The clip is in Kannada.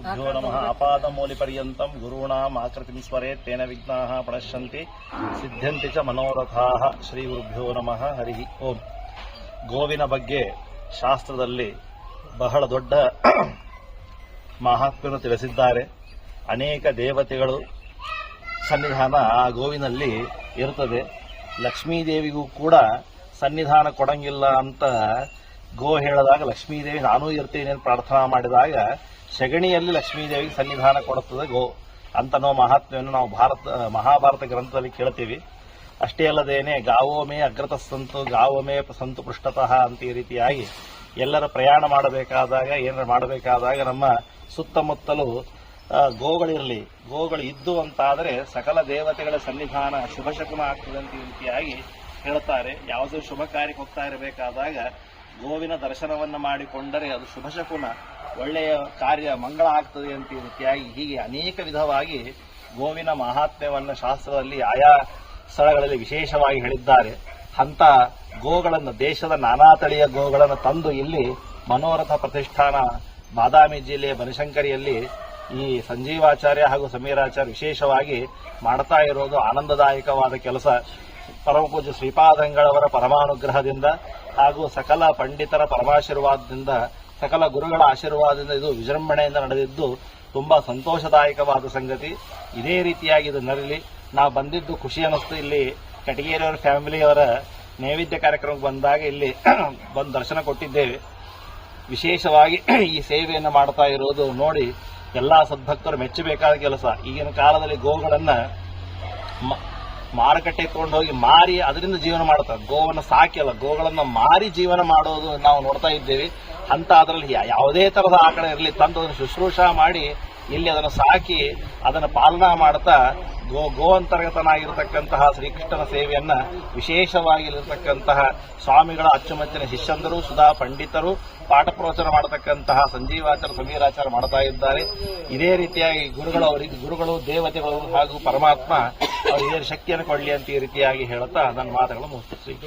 ಗುರುಭ್ಯೋ ನಮಃ ಅಪಾದಮೂಲಿಪರ್ಯಂತಂ ಗುರುಣಾಂ ಆಕೃತಿ ಸ್ವರೇ ತೇನ ವಿಘ್ನಾ ಪ್ರಣಶ್ಯಂತಿ ಸಿದ್ಧ್ಯಂತಿ ಚ ಮನೋರಥಾಃ ಶ್ರೀ ಗುರುಭ್ಯೋ ನಮಃ ಹರಿ ಓಂ ಗೋವಿನ ಬಗ್ಗೆ ಶಾಸ್ತ್ರದಲ್ಲಿ ಬಹಳ ದೊಡ್ಡ ಮಹಾತ್ಮೆಯನ್ನು ತಿಳಿಸಿದ್ದಾರೆ. ಅನೇಕ ದೇವತೆಗಳು ಸನ್ನಿಧಾನ ಆ ಗೋವಿನಲ್ಲಿ ಇರುತ್ತದೆ. ಲಕ್ಷ್ಮೀದೇವಿಗೂ ಕೂಡ ಸನ್ನಿಧಾನ ಕೊಡಂಗಿಲ್ಲ ಅಂತ ಗೋ ಹೇಳಿದಾಗ ಲಕ್ಷ್ಮೀದೇವಿ, ನಾನೂ ಇರ್ತೇನೆ ಪ್ರಾರ್ಥನಾ ಮಾಡಿದಾಗ ಸೆಗಣಿಯಲ್ಲಿ ಲಕ್ಷ್ಮೀದೇವಿಗೆ ಸನ್ನಿಧಾನ ಕೊಡುತ್ತದೆ ಗೋ ಅಂತ ನಾವು ಮಹಾತ್ಮೆಯನ್ನು ನಾವು ಭಾರತ, ಮಹಾಭಾರತ ಗ್ರಂಥದಲ್ಲಿ ಕೇಳ್ತೀವಿ. ಅಷ್ಟೇ ಅಲ್ಲದೇನೆ ಗಾವೋಮೇ ಅಗ್ರತ ಸಂತು ಗಾವೋಮೇ ಸಂತು ಪೃಷ್ಠತಃ ಅಂತ ಈ ರೀತಿಯಾಗಿ ಎಲ್ಲರ ಪ್ರಯಾಣ ಮಾಡಬೇಕಾದಾಗ, ಏನಾರ ಮಾಡಬೇಕಾದಾಗ ನಮ್ಮ ಸುತ್ತಮುತ್ತಲು ಗೋಗಳಿರಲಿ, ಗೋಗಳು ಇದ್ದು ಅಂತಾದರೆ ಸಕಲ ದೇವತೆಗಳ ಸನ್ನಿಧಾನ ಶುಭ ಶಕುನ ಆಗ್ತದೆ ಅಂತ ಈ ರೀತಿಯಾಗಿ ಹೇಳ್ತಾರೆ. ಯಾವುದೇ ಶುಭ ಕಾರ್ಯಕ್ಕೆ ಹೋಗ್ತಾ ಇರಬೇಕಾದಾಗ ಗೋವಿನ ದರ್ಶನವನ್ನು ಮಾಡಿಕೊಂಡರೆ ಅದು ಶುಭ ಶಕುನ ಒಳ್ಳೆಯ ಕಾರ್ಯ ಮಂಗಳ ಆಗ್ತದೆ ಅಂತ ರೀತಿಯಾಗಿ ಹೀಗೆ ಅನೇಕ ವಿಧವಾಗಿ ಗೋವಿನ ಮಹಾತ್ಮ್ಯವನ್ನು ಶಾಸ್ತ್ರದಲ್ಲಿ ಆಯಾ ಸ್ಥಳಗಳಲ್ಲಿ ವಿಶೇಷವಾಗಿ ಹೇಳಿದ್ದಾರೆ. ಅಂತ ಗೋಗಳನ್ನು, ದೇಶದ ನಾನಾ ತಳಿಯ ಗೋಗಳನ್ನು ತಂದು ಇಲ್ಲಿ ಮನೋರಥ ಪ್ರತಿಷ್ಠಾನ ಬಾದಾಮಿ ಜಿಲ್ಲೆಯ ಬನಶಂಕರಿಯಲ್ಲಿ ಈ ಸಂಜೀವಾಚಾರ್ಯ ಹಾಗೂ ಸಮೀರಾಚಾರ್ಯ ವಿಶೇಷವಾಗಿ ಮಾಡ್ತಾ ಇರೋದು ಆನಂದದಾಯಕವಾದ ಕೆಲಸ. ಪರಮಪೂಜ್ಯ ಶ್ರೀಪಾದಂಗಳವರ ಪರಮಾನುಗ್ರಹದಿಂದ ಹಾಗೂ ಸಕಲ ಪಂಡಿತರ ಪರಮಾಶೀರ್ವಾದದಿಂದ, ಸಕಲ ಗುರುಗಳ ಆಶೀರ್ವಾದದಿಂದ ಇದು ವಿಜೃಂಭಣೆಯಿಂದ ನಡೆದಿದ್ದು ತುಂಬಾ ಸಂತೋಷದಾಯಕವಾದ ಸಂಗತಿ. ಇದೇ ರೀತಿಯಾಗಿ ಇದು ನರಲಿ. ನಾವು ಬಂದಿದ್ದು ಖುಷಿ ಅನ್ನಿಸ್ತು. ಇಲ್ಲಿ ಕಟಗೇರಿಯವರ ಫ್ಯಾಮಿಲಿಯವರ ನೈವೇದ್ಯ ಕಾರ್ಯಕ್ರಮಕ್ಕೆ ಬಂದಾಗ ಇಲ್ಲಿ ಬಂದು ದರ್ಶನ ಕೊಟ್ಟಿದ್ದೇವೆ. ವಿಶೇಷವಾಗಿ ಈ ಸೇವೆಯನ್ನು ಮಾಡ್ತಾ ಇರೋದು ನೋಡಿ ಎಲ್ಲಾ ಸದ್ಭಕ್ತರು ಮೆಚ್ಚಬೇಕಾದ ಕೆಲಸ. ಈಗಿನ ಕಾಲದಲ್ಲಿ ಗೋಗಳನ್ನು ಮಾರುಕಟ್ಟೆ ತಗೊಂಡೋಗಿ ಮಾರಿ ಅದರಿಂದ ಜೀವನ ಮಾಡ್ತಾರೆ ಗೋವನ್ನು ಸಾಕಿಲ್ಲ ಗೋಗಳನ್ನ ಮಾರಿ ಜೀವನ ಮಾಡೋದು ನಾವು ನೋಡ್ತಾ ಇದ್ದೇವೆ. ಅಂತ ಅದರಲ್ಲಿ ಯಾವುದೇ ತರದ ಆಕಳ ಇರಲಿ, ತಂದು ಅದನ್ನು ಶುಶ್ರೂಷ ಮಾಡಿ ಇಲ್ಲಿ ಅದನ್ನು ಸಾಕಿ ಅದನ್ನು ಪಾಲನಾ ಮಾಡ್ತಾ ಗೋ ಗೋ ಅಂತರ್ಗತನಾಗಿರತಕ್ಕಂತಹ ಶ್ರೀಕೃಷ್ಣನ ಸೇವೆಯನ್ನ ವಿಶೇಷವಾಗಿರತಕ್ಕಂತಹ ಸ್ವಾಮಿಗಳ ಅಚ್ಚುಮೆಚ್ಚಿನ ಶಿಷ್ಯಂದರು, ಸುಧಾ ಪಂಡಿತರು, ಪಾಠ ಪ್ರವಚನ ಮಾಡತಕ್ಕಂತಹ ಸಂಜೀವಾಚಾರ ಸಮೀರಾಚಾರ ಮಾಡ್ತಾ ಇದ್ದಾರೆ. ಇದೇ ರೀತಿಯಾಗಿ ಗುರುಗಳು ಅವರಿಗೆ, ಗುರುಗಳು, ದೇವತೆಗಳು ಹಾಗೂ ಪರಮಾತ್ಮ ಅವರಿಗೆ ಶಕ್ತಿಯನ್ನು ಕೊಡಲಿ ಅಂತ ಈ ರೀತಿಯಾಗಿ ಹೇಳುತ್ತಾ ನನ್ನ ಮಾತುಗಳನ್ನು ಮುಗಿಸ್ತೀವಿ